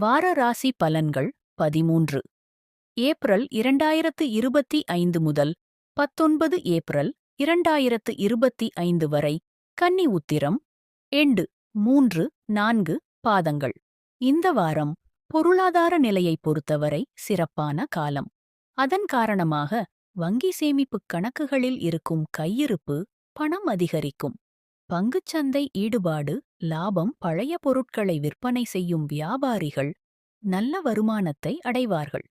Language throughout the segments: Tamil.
வார ராசி பலன்கள் பதிமூன்று. ஏப்ரல் இரண்டாயிரத்து இருபத்தி ஐந்து முதல் பத்தொன்பது ஏப்ரல் இரண்டாயிரத்து இருபத்தி ஐந்து வரை கன்னி உத்திரம் எண்டு மூன்று நான்கு பாதங்கள். இந்த வாரம் பொருளாதார நிலையைப் பொறுத்தவரை சிறப்பான காலம். அதன் காரணமாக வங்கி சேமிப்புக் கணக்குகளில் இருக்கும் கையிருப்பு பணம் அதிகரிக்கும். பங்குச்சந்தை ஈடுபாடு லாபம் பழைய பொருட்களை விற்பனை செய்யும் வியாபாரிகள் நல்ல வருமானத்தை அடைவார்கள்.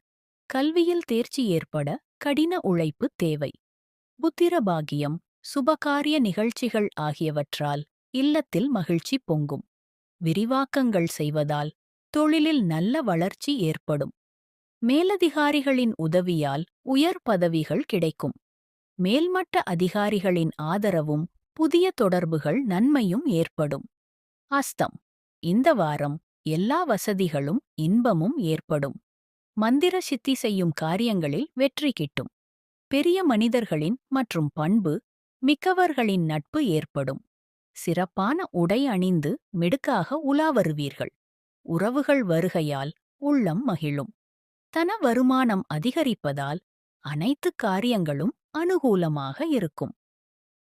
கல்வியில் தேர்ச்சி ஏற்பட கடின உழைப்பு தேவை. புத்திரபாகியம் சுபகாரிய நிகழ்ச்சிகள் ஆகியவற்றால் இல்லத்தில் மகிழ்ச்சி பொங்கும். விரிவாக்கங்கள் செய்வதால் தொழிலில் நல்ல வளர்ச்சி ஏற்படும். மேலதிகாரிகளின் உதவியால் உயர் பதவிகள் கிடைக்கும். மேல்மட்ட அதிகாரிகளின் ஆதரவும் புதிய தொடர்புகள் நன்மையும் ஏற்படும். அஸ்தம் இந்த வாரம் எல்லா வசதிகளும் இன்பமும் ஏற்படும். மந்திர சித்தி செய்யும் காரியங்களில் வெற்றி கிட்டும். பெரிய மனிதர்களின் மற்றும் பண்பு மிக்கவர்களின் நட்பு ஏற்படும். சிறப்பான உடை அணிந்து மிடுக்காக உலா வருவீர்கள் உறவுகள் வருகையால் உள்ளம் மகிழும். தன வருமானம் அதிகரிப்பதால் அனைத்து காரியங்களும் அனுகூலமாக இருக்கும்.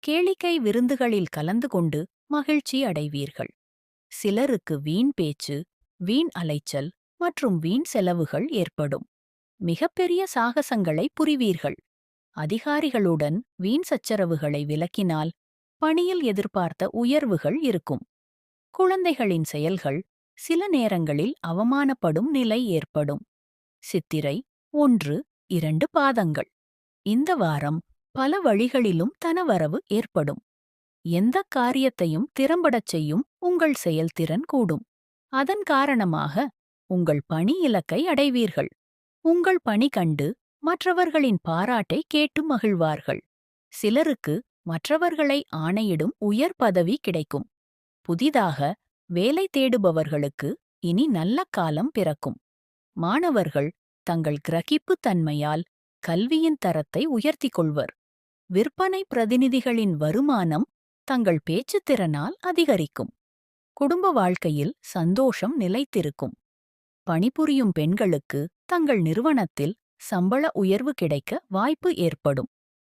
கேளிக்கை விருந்துகளில் கலந்து கொண்டு மகிழ்ச்சி அடைவீர்கள். சிலருக்கு வீண் பேச்சு வீண் அலைச்சல் மற்றும் வீண் செலவுகள் ஏற்படும். மிகப்பெரிய சாகசங்களை புரிவீர்கள். அதிகாரிகளுடன் வீண் சச்சரவுகளை விலக்கினால் பணியில் எதிர்பார்த்த உயர்வுகள் இருக்கும். குழந்தைகளின் செயல்கள் சில நேரங்களில் அவமானப்படும் நிலை ஏற்படும். சித்திரை ஒன்று இரண்டு பாதங்கள். இந்த வாரம் பல வழிகளிலும் தனவரவு ஏற்படும். எந்த காரியத்தையும் திறம்படச் செய்யும் உங்கள் செயல்திறன் கூடும். அதன் காரணமாக உங்கள் பணி இலக்கை அடைவீர்கள். உங்கள் பணி கண்டு மற்றவர்களின் பாராட்டை கேட்டு மகிழ்வார்கள். சிலருக்கு மற்றவர்களை ஆணையிடும் உயர் பதவி கிடைக்கும். புதிதாக வேலை தேடுபவர்களுக்கு இனி நல்ல காலம் பிறக்கும். மாணவர்கள் தங்கள் கிரகிப்புத் தன்மையால் கல்வியின் தரத்தை உயர்த்திக் கொள்வர். விற்பனை பிரதிநிதிகளின் வருமானம் தங்கள் பேச்சுத்திறனால் அதிகரிக்கும். குடும்ப வாழ்க்கையில் சந்தோஷம் நிலைத்திருக்கும். பணிபுரியும் பெண்களுக்கு தங்கள் நிறுவனத்தில் சம்பள உயர்வு கிடைக்க வாய்ப்பு ஏற்படும்.